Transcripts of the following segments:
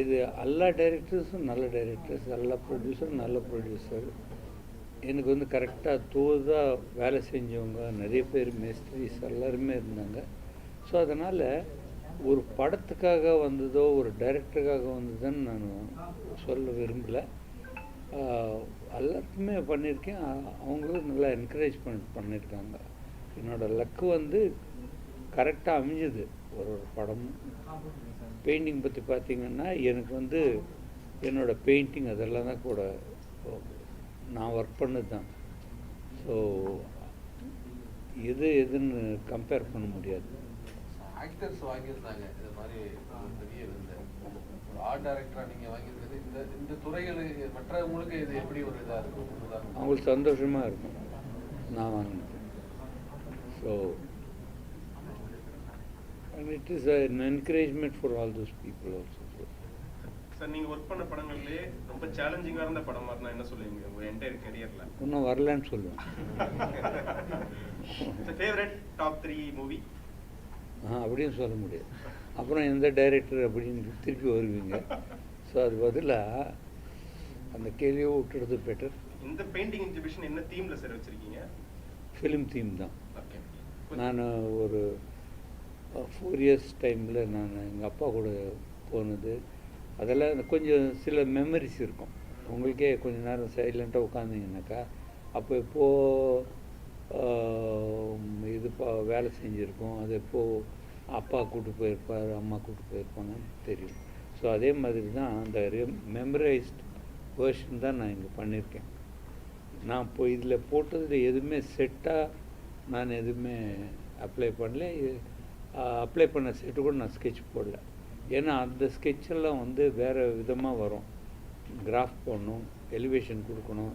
இது எல்லா டைரக்டர்ஸும் நல்ல டைரக்டர்ஸ் எல்லா ப்ரொடியூசரும் நல்ல ப்ரொடியூசர் எனக்கு வந்து கரெக்டாக தோதாக வேலை செஞ்சவங்க நிறைய பேர் மேஸ்திரிஸ் எல்லாருமே இருந்தாங்க. ஸோ அதனால் ஒரு படத்துக்காக வந்ததோ ஒரு டைரக்டருக்காக வந்ததுன்னு நான் சொல்ல விரும்பலை. எல்லாருக்குமே பண்ணியிருக்கேன். அவங்களும் நல்லா என்கரேஜ்மெண்ட் பண்ணியிருக்காங்க. என்னோடய லக்கு வந்து கரெக்டாக அமைஞ்சுது. ஒரு ஒரு படமும். பெயிண்டிங் பற்றி பார்த்தீங்கன்னா எனக்கு வந்து என்னோடய பெயிண்டிங் அதெல்லாம் தான் கூட நான் ஒர்க் பண்ணது தான் ஸோ எது எதுன்னு கம்பேர் பண்ண முடியாது. ஆக்டர்ஸ் வாங்கியிருந்தாங்க. இது மாதிரி பெரிய ஆர்ட் டைரக்டரா நீங்க வாங்கியிருக்கிறது இந்த இந்த துறைகளுக்கு மற்றவங்களுக்கு இது எப்படி ஒரு இதா இருக்கும். அவங்களுக்கு சந்தோஷமாக இருக்கும். நான் வாங்கினது. So and it is an encouragement for all those people also. Sir நீங்க ஒர்க் பண்ண படங்கள்லயே ரொம்ப சேலஞ்சிங்கா இருந்த படமா இருந்தா என்ன சொல்லுவீங்க? உங்க என்டையர் கரியர்ல இன்னும் வரலன்னு சொல்லுவேன். ஃபேவரட் டாப் த்ரீ மூவி ஆ அப்படின்னு சொல்ல முடியாது. அப்புறம் எந்த டைரக்டர் அப்படின்னு திருப்பி வருவீங்க. ஸோ அது பதிலாக அந்த கேள்வியை விட்டுறது பெட்டர் இந்த பெயிண்டிங் எக்ஸிபிஷன் என்ன தீம்ல சார் வச்சிருக்கீங்க? ஃபிலிம் தீம் தான். ஓகே நான் ஒரு ஃபோர் இயர்ஸ் டைமில் நான் எங்கள் அப்பா கூட போனது. அதெல்லாம் கொஞ்சம் சில மெமரிஸ் இருக்கும். உங்களுக்கே கொஞ்ச நேரம் சைலண்ட்டாக உட்காந்திங்கனாக்கா அப்போ இப்போது இது பா வேலை செஞ்சுருக்கோம் அது இப்போது அப்பா கூப்பிட்டு போயிருப்பார் அம்மா கூப்பிட்டு போயிருப்பாங்கன்னு தெரியும். ஸோ அதே மாதிரி தான் அந்த மெமரைஸ்ட் வேர்ஷன் தான் நான் இங்கே பண்ணியிருக்கேன் நான் இப்போ இதில் போட்டதில் எதுவுமே செட்டாக நான் எதுவுமே அப்ளை பண்ணல. அப்ளை பண்ண செட்டு கூட நான் ஸ்கெட்ச் போடல. ஏன்னா அந்த sketch-எல்லாம் வந்து வேறு விதமாக வரும். கிராஃப் போடணும் எலிவேஷன் கொடுக்கணும்.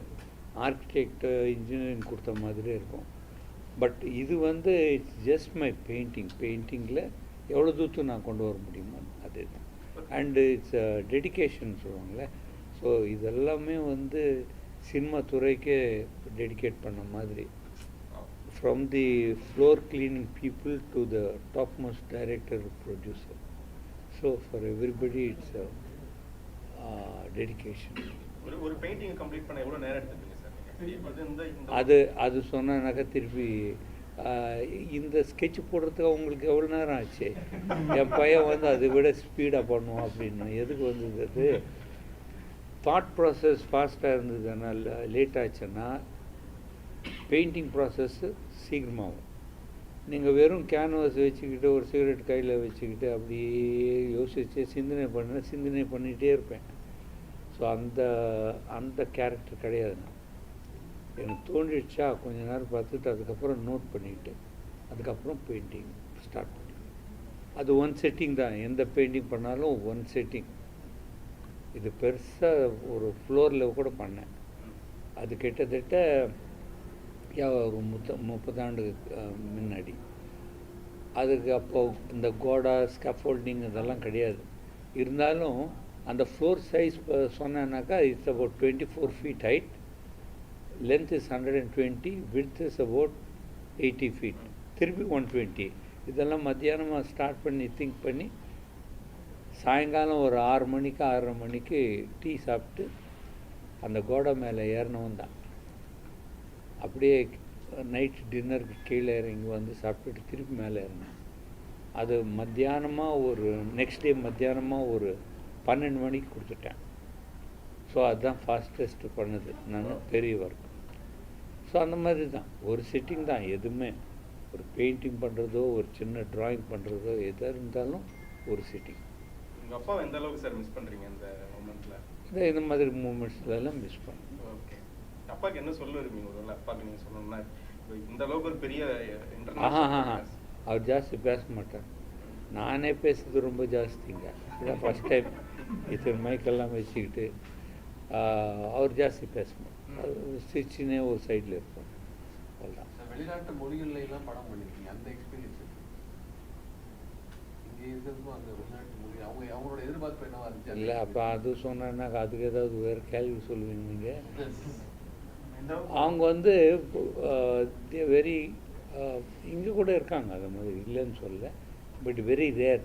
ஆர்கிடெக்ட் இன்ஜினியரிங் கொடுத்த மாதிரி இருக்கும். பட் இது வந்து இட்ஸ் ஜஸ்ட் மை பெயிண்டிங் பெயிண்டிங்கில் எவ்வளோ தூரத்துக்கு நான் கொண்டு வர முடியுமோ அதே தான் அண்டு இட்ஸ் டெடிகேஷன் சொல்லுவாங்கள்ல ஸோ இதெல்லாமே வந்து சினிமா துறைக்கே டெடிகேட் பண்ண மாதிரி. From the floor cleaning people to the top most director producer so for everybody it's dedication ஒரு ஒரு பெயிண்டிங் கம்ப்ளீட் பண்ண எவ்வளவு நேரம் எடுத்துப்பீங்க சார் நீங்க? இது இந்த இந்த அது அது சொன்னாக்கா திருப்பி இந்த ஸ்கெட்ச் போடுறதுக்கு உங்களுக்கு எவ்வளோ நேரம் ஆச்சு? என் பையன் வந்து அதை விட ஸ்பீடாக பண்ணுவான் அப்படின்னு. எதுக்கு வந்தது தாட் ப்ராசஸ் ஃபாஸ்ட்டாக இருந்ததுன்னா லேட் ஆச்சுன்னா பெயிண்டிங் ப்ராசஸ்ஸு சீக்கிரமாகும். நீங்கள் வெறும் கேன்வாஸ் வச்சுக்கிட்டு ஒரு சிகரெட் கையில் வச்சுக்கிட்டு அப்படியே யோசிச்சு சிந்தனை பண்ண சிந்தனை பண்ணிகிட்டே இருப்பேன். ஸோ அந்த அந்த கேரக்டர் கிடையாது நான். எனக்கு தோன்றிடுச்சா கொஞ்ச நேரம் பார்த்துட்டு அதுக்கப்புறம் நோட் பண்ணிக்கிட்டு அதுக்கப்புறம் பெயிண்டிங் ஸ்டார்ட் பண்ணி அது ஒன் செட்டிங் தான். எந்த பெயிண்டிங் பண்ணாலும் ஒன் செட்டிங் இது பெருசாக ஒரு ஃப்ளோரில் கூட பண்ணேன். அது கிட்டத்தட்ட ஒரு முத்த முப்பதாண்டு முன்னாடி. அதுக்கு அப்போ இந்த கோடா ஸ்கஃபோல்டிங் இதெல்லாம் கிடையாது. இருந்தாலும் அந்த floor size சொன்னேனாக்கா it's about twenty four feet height length is hundred and twenty width is about eighty feet திருப்பி ஒன் டுவெண்ட்டி இதெல்லாம் மத்தியானமாக ஸ்டார்ட் பண்ணி திங்க் பண்ணி சாயங்காலம் ஒரு ஆறு மணிக்கு ஆறரை மணிக்கு டீ சாப்பிட்டு அந்த கோடை மேலே ஏறினவன் தான். அப்படியே நைட் டின்னருக்கு கீழே இறங்கி வந்து சாப்பிட்டுட்டு திருப்பி மேலே ஏறினேன் அது மத்தியானமாக ஒரு நெக்ஸ்ட் டே மத்தியானமாக ஒரு பன்னெண்டு மணிக்கு கொடுத்துட்டேன். ஸோ அதுதான் ஃபாஸ்டஸ்ட்டு பண்ணது. நான் பெரிய ஒர்க் ஸோ அந்த மாதிரி தான் ஒரு சிட்டிங் தான் எதுவுமே. ஒரு பெயிண்டிங் பண்ணுறதோ ஒரு சின்ன டிராயிங் பண்ணுறதோ எதாக இருந்தாலும் ஒரு சிட்டிங் உங்க அப்பாவை எந்த அளவுக்கு சார் மிஸ் பண்றீங்க இந்த மூமெண்ட்ல இந்த மாதிரி மூமெண்ட்ஸ்லாம் மிஸ் பண்ணேன். ஓகே அப்பாக்கு என்ன சொல்ல விரும்புங்க ஒருவேளை அப்பாக்கு நீங்க சொல்லணும்னா இந்த அளவுக்கு ஒரு பெரிய அவர் ஜாஸ்தி பேச மாட்டார். நானே பேசுறது ரொம்ப ஜாஸ்திங்க. இதான் ஃபஸ்ட் டைம் இத்தனை மைக்கெல்லாம் வச்சுக்கிட்டு அவர் ஜாஸ்தி பேச மாட்டார் சிரிச்சுனே ஒரு சைடில் இருப்பார். அவ்வளோதான் வெளிநாட்டு மொழிகள்ல எல்லாம் படம் பண்ணிருக்கீங்க. அந்த எக்ஸ்பீரியன்ஸ் இல்லை அப்போ அது சொன்னான்னாக்கா அதுக்கு ஏதாவது வேறு கேள்வி சொல்லுவீங்க நீங்கள் அவங்க வந்து வெரி இங்கே கூட இருக்காங்க அது மாதிரி இல்லைன்னு சொல்ல பட் வெரி ரேர்.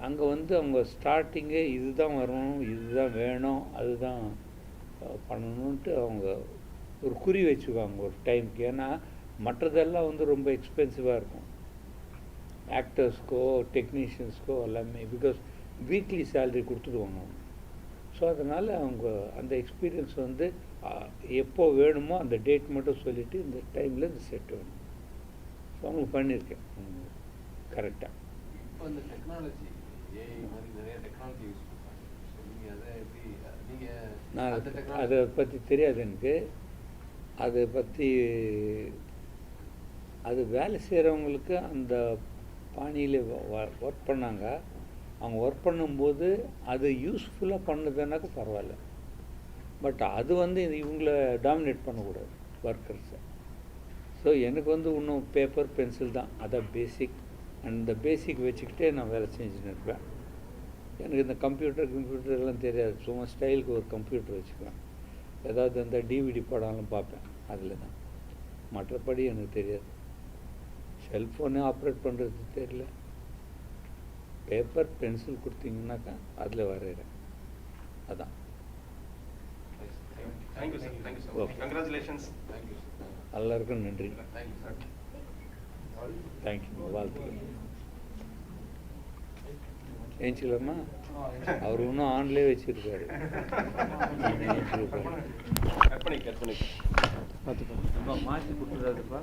அங்கே வந்து அவங்க ஸ்டார்டிங்கே இதுதான் வரணும் இதுதான் வேணும் அதுதான் பண்ணணுன்ட்டு அவங்க ஒரு குறி வச்சுக்குவாங்க ஒரு டைமுக்கு. ஏன்னா மற்றதெல்லாம் வந்து ரொம்ப எக்ஸ்பென்சிவாக இருக்கும். ஆக்டர்ஸ்க்கோ டெக்னீஷியன்ஸ்க்கோ எல்லாமே பிகாஸ் வீக்லி சேல்ரி கொடுத்துடுவாங்க அவங்க. ஸோ அதனால் அவங்க அந்த எக்ஸ்பீரியன்ஸ் வந்து எப்போ வேணுமோ அந்த டேட் மட்டும் சொல்லிவிட்டு இந்த டைமில் இந்த செட் வேணும். ஸோ அவங்க பண்ணியிருக்கேன். கரெக்டாக இப்போ இந்த டெக்னாலஜி நான் அதை பற்றி தெரியாது எனக்கு. அதை பற்றி அது வேலை செய்கிறவங்களுக்கு அந்த பாணியில் ஒர்க் பண்ணாங்க. அவங்க ஒர்க் பண்ணும்போது அது யூஸ்ஃபுல்லாக பண்ணுதுன்னாக்க பரவாயில்ல. பட் அது வந்து இது இவங்கள டாமினேட் பண்ணக்கூடாது ஒர்க்கர்ஸை ஸோ எனக்கு வந்து இன்னும் பேப்பர் பென்சில் தான். அதான் பேசிக் அந்த பேசிக் வச்சுக்கிட்டே நான் வேலை செஞ்சுன்னு இருப்பேன். எனக்கு இந்த கம்ப்யூட்டர் கம்ப்யூட்டர் எல்லாம் தெரியாது. சும்மா ஸ்டைலுக்கு ஒரு கம்ப்யூட்டர் வச்சுக்குவேன். ஏதாவது அந்த டிவிடி படம்லாம் பார்ப்பேன். அதில் தான் மற்றபடி எனக்கு தெரியாது. செல்ஃபோனே ஆப்ரேட் பண்ணுறது தெரியல. பேப்பர் பென்சில் கொடுத்தீங்கன்னாக்கா அதில் வரைகிறேன். அதான். Thank you sir thank you sir. Congratulations thank you sir எல்லாருக்கும் நன்றி தேங்க்யூ சார் தேங்க்யூ வாழ்த்துக்கள். ஏஞ்சிக்கலாமா அவர் இன்னும் ஆன்லேயே வச்சிருக்காரு. கற்பனை கற்பனை. மாற்றி கொடுத்துடாதுப்பா